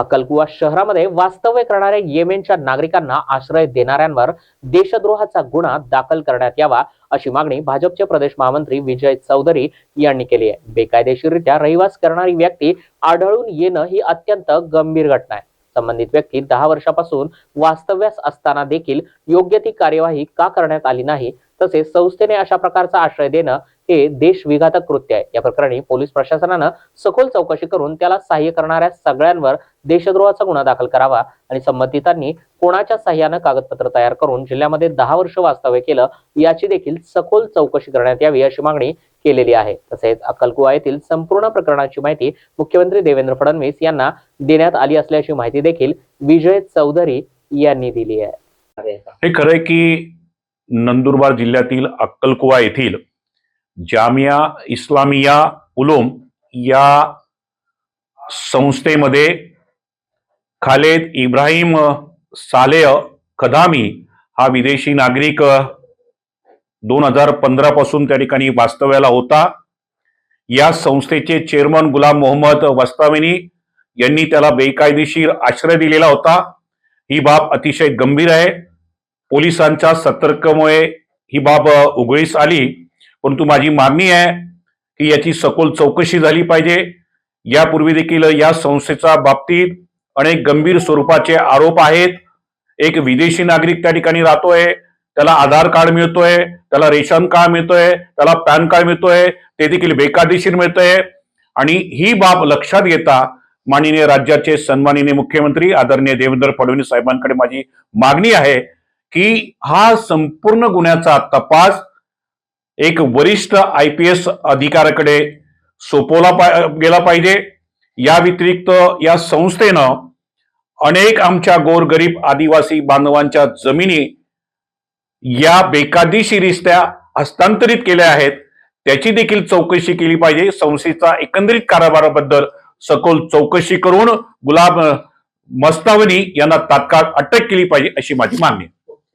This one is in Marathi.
अक्कलकुवा शहरामध्ये वास्तव्य करणाऱ्या येमेनच्या नागरिकांना आश्रय देणाऱ्यांवर देशद्रोहाचा गुन्हा दाखल करण्यात यावा अशी मागणी भाजपचे प्रदेश महामंत्री विजय चौधरी यांनी केली आहे. बेकायदेशीररित्या रहिवास करणारी व्यक्ती आढळून येणं ही अत्यंत गंभीर घटना आहे. संबंधित व्यक्ती दहा वर्षापासून वास्तव्यास असताना देखील योग्य ती कार्यवाही का करण्यात आली नाही तसेच संस्थेने अशा प्रकारचा आश्रय देणं हे देशविघातक कृत्य आहे. या प्रकरणी पोलीस प्रशासनानं सखोल चौकशी करून त्याला सहाय्य करणाऱ्या सगळ्यांवर देशद्रोहाचा गुन्हा दाखल करावा आणि संबंधितांनी कोणाच्या सहाय्यानं कागदपत्र तयार करून जिल्ह्यामध्ये दहा वर्ष वास्तव्य केलं याची देखील सखोल चौकशी करण्यात यावी अशी मागणी केलेली आहे. तसेच अक्कलकुवा येथील संपूर्ण प्रकरणाची माहिती मुख्यमंत्री देवेंद्र फडणवीस यांना देण्यात आली असल्याची माहिती देखील विजय चौधरी यांनी दिली आहे. हे खरंय की नंदुरबार जिल्ह्यातील अक्कलकुवा येथील जामिया इस्लामिया उलूम या संस्थेमध्ये खालेद इब्राहिम सालेह कदामी हा विदेशी नागरिक दोन हजार पंधरा पासून त्या ठिकाणी वास्तव्याला होता. या संस्थेचे चेअरमन गुलाम मोहम्मद वस्ताविनी यांनी त्याला बेकायदेशीर आश्रय दिलेला होता. ही बाब अतिशय गंभीर आहे. पोलिसांच्या सतर्कमुळे ही बाब उघडीस आली. परंतु माझी मागणी आहे की याची सखोल चौकशी झाली पाहिजे. यापूर्वी देखील या संस्थेच्या बाबतीत अनेक गंभीर स्वरूपाचे आरोप आहेत. एक विदेशी नागरिक त्या ठिकाणी राहतोय त्याला आधार कार्ड मिळतोय त्याला रेशन कार्ड मिळतोय त्याला पॅन कार्ड मिळतोय ते देखील बेकायदेशीर मिळतंय. आणि ही बाब लक्षात घेता माननीय राज्याचे सन्माननीय मुख्यमंत्री आदरणीय देवेंद्र फडणवीस साहेबांकडे माझी मागणी आहे की हा संपूर्ण गुन्ह्याचा तपास एक वरिष्ठ आय पी एस अधिकाऱ्याकडे सोपवला पा- गेला पाहिजे. या व्यतिरिक्त या संस्थेनं अनेक आमच्या गोरगरीब आदिवासी बांधवांच्या जमिनी या बेकायदेशीरित्या हस्तांतरित केल्या आहेत. त्याची देखील चौकशी केली पाहिजे. संस्थेचा एकंदरीत कारभाराबद्दल सखोल चौकशी करून गुलाब मस्तावनी यांना तात्काळ अटक केली पाहिजे अशी माझी मागणी आहे.